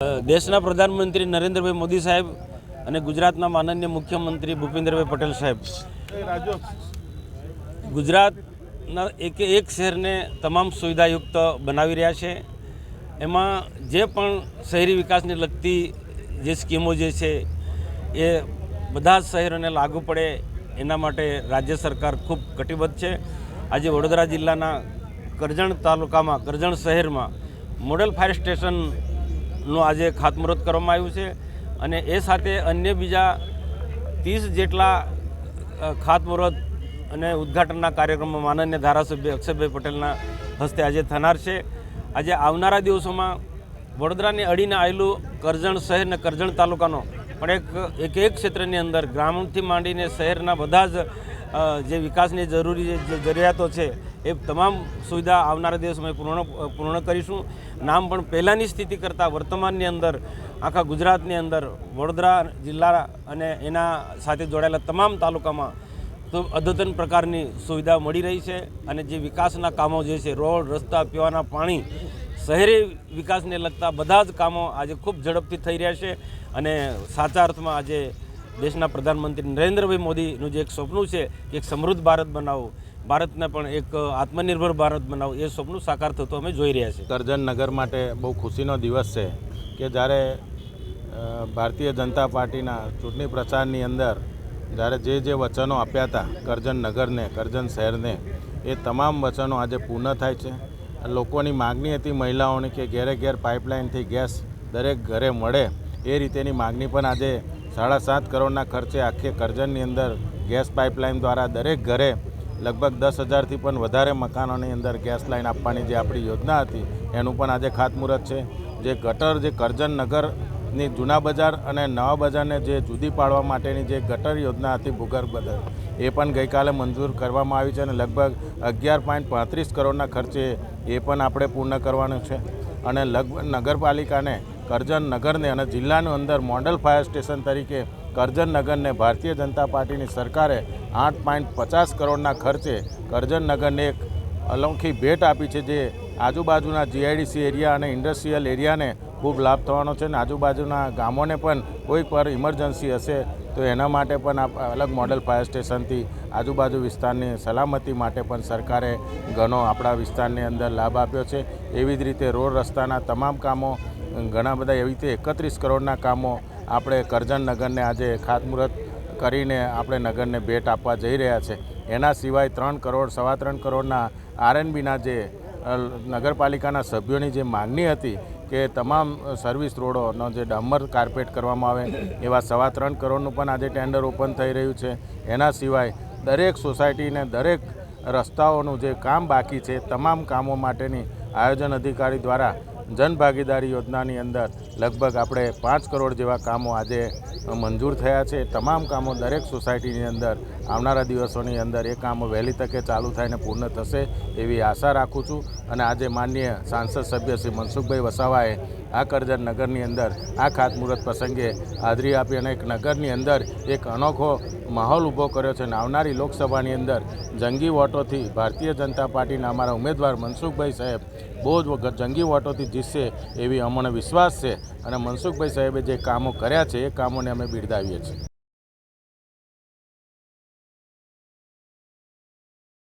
દેશના પ્રધાનમંત્રી નરેન્દ્રભાઈ મોદી સાહેબ અને ગુજરાતના માનનીય મુખ્યમંત્રી ભૂપેન્દ્રભાઈ પટેલ સાહેબ. ગુજરાતના એક એક શહેરને તમામ સુવિધાયુક્ત બનાવી રહ્યા છે. એમાં જે પણ શહેરી વિકાસને લગતી જે સ્કીમો જે છે, એ બધા જ શહેરોને લાગુ પડે એના માટે રાજ્ય સરકાર ખૂબ કટિબદ્ધ છે. આજે વડોદરા જિલ્લાના કરજણ તાલુકામાં, કરજણ શહેરમાં મોડેલ ફાયર સ્ટેશનનું આજે ખાતમુહૂર્ત કરવામાં આવ્યું છે અને એ સાથે અન્ય બીજા ત્રીસ જેટલા ખાતમુહૂર્ત અને ઉદ્ઘાટનના કાર્યક્રમો માનન્ય ધારાસભ્ય અક્ષયભાઈ પટેલના હસ્તે આજે થનાર છે. આજે આવનારા દિવસોમાં વડોદરાને અડીને આવેલું કરજણ શહેર અને કરજણ તાલુકાનો પણ એક એક એક ક્ષેત્રની અંદર ગ્રામથી માંડીને શહેરના બધા જ જે વિકાસની જરૂરી જરૂરિયાતો છે, એ તમામ સુવિધા આવનારા દિવસોમાં પૂર્ણ પૂર્ણ કરીશું. નામ પણ પહેલાંની સ્થિતિ કરતાં વર્તમાનની અંદર, આખા ગુજરાતની અંદર, વડોદરા જિલ્લા અને એના સાથે જોડાયેલા તમામ તાલુકામાં તો અદ્યતન પ્રકારની સુવિધા મળી રહી છે અને જે વિકાસના કામો જે છે, રોડ, રસ્તા, પીવાના પાણી, શહેરી વિકાસને લગતા બધા જ કામો આજે ખૂબ ઝડપથી થઈ રહ્યા છે અને સાચા અર્થમાં આજે દેશના પ્રધાનમંત્રી નરેન્દ્રભાઈ મોદીનું જે એક સ્વપ્નું છે કે એક સમૃદ્ધ ભારત બનાવો, ભારતને પણ એક આત્મનિર્ભર ભારત બનાવો, એ સ્વપ્નું સાકાર થતું અમે જોઈ રહ્યા છીએ. કરજણ નગર માટે બહુ ખુશીનો દિવસ છે કે જ્યારે ભારતીય જનતા પાર્ટીના ચૂંટણી પ્રચારની અંદર જ્યારે જે જે વચનો આપ્યા હતા કરજણ નગરને, કરજણ શહેરને, એ તમામ વચનો આજે પૂર્ણ થાય છે. લોકોની માગણી હતી મહિલાઓની કે ઘેરે ઘેર પાઇપલાઇનથી ગેસ દરેક ઘરે મળે, એ રીતેની માગણી પણ આજે સાડા સાત કરોડના ખર્ચે આખે કરજણની અંદર ગેસ પાઇપલાઇન દ્વારા દરેક ઘરે લગભગ દસ હજારથી પણ વધારે મકાનોની અંદર ગેસ લાઈન આપવાની જે આપણી યોજના હતી, એનું પણ આજે ખાતમુહૂર્ત છે. જે ગટર, જે કરજણ નગરની જૂના બજાર અને નવા બજારને જે જુદી પાડવા માટેની જે ગટર યોજના હતી ભૂગર્ભ બજાર એ પણ ગઈકાલે મંજૂર કરવામાં આવી છે અને લગભગ અગિયાર પોઈન્ટ પાંત્રીસ કરોડના ખર્ચે એ પણ આપણે પૂર્ણ કરવાનું છે. અને લગભગ નગરપાલિકાને કરજણ નગરને અને જિલ્લાનું અંદર મોડલ ફાયર સ્ટેશન તરીકે કરજણ નગરને ભારતીય જનતા પાર્ટીની સરકારે આઠ પોઈન્ટ પચાસ કરોડના ખર્ચે કરજણ નગરને એક અનોખી ભેટ આપી છે જે આજુબાજુના જીઆઈડીસી એરિયા અને ઇન્ડસ્ટ્રીયલ એરિયાને ખૂબ લાભ થવાનો છે અને આજુબાજુના ગામોને પણ કોઈક વાર ઇમરજન્સી હશે તો એના માટે પણ આ અલગ મોડલ ફાયર સ્ટેશનથી આજુબાજુ વિસ્તારની સલામતી માટે પણ સરકારે ઘણો આપણા વિસ્તારની અંદર લાભ આપ્યો છે. એવી જ રીતે રોડ રસ્તાના તમામ કામો ઘણા બધા એવી રીતે એકત્રીસ કરોડના કામો આપણે કરજણ નગરને આજે ખાતમુહૂર્ત કરીને આપણે નગરને ભેટ આપવા જઈ રહ્યા છે. એના સિવાય ત્રણ કરોડ, સવા ત્રણ કરોડના આરએનબીના જે નગરપાલિકાના સભ્યોની જે માગણી હતી કે તમામ સર્વિસ રોડોનો જે ડામર કાર્પેટ કરવામાં આવે, એવા સવા ત્રણ કરોડનું પણ આજે ટેન્ડર ઓપન થઈ રહ્યું છે. એના સિવાય દરેક સોસાયટીને દરેક રસ્તાઓનું જે કામ બાકી છે, તમામ કામો માટેની આયોજન અધિકારી દ્વારા જનભાગીદારી યોજનાની અંદર લગભગ આપણે પાંચ કરોડ જેવા કામો આજે મંજૂર થયા છે. તમામ કામો દરેક સોસાયટીની અંદર આવનારા દિવસોની અંદર એ કામો વહેલી તકે ચાલુ થઈને પૂર્ણ થશે એવી આશા રાખું છું. અને આજે માનનીય સાંસદ સભ્ય શ્રી મનસુખભાઈ વસાવાએ આ કરજણ નગરની અંદર આ ખાતમુહૂર્ત પ્રસંગે હાજરી આપી અને એક નગરની અંદર એક અનોખો માહોલ ઊભો કર્યો છે અને આવનારી લોકસભાની અંદર જંગી વોટોથી ભારતીય જનતા પાર્ટીના અમારા ઉમેદવાર મનસુખભાઈ સાહેબ બહુ જ વખત જંગી વોટોથી જીતશે એવી અમને વિશ્વાસ છે. અને મનસુખભાઈ સાહેબે જે કામો કર્યા છે, એ કામોને અમે બિરદાવીએ છીએ.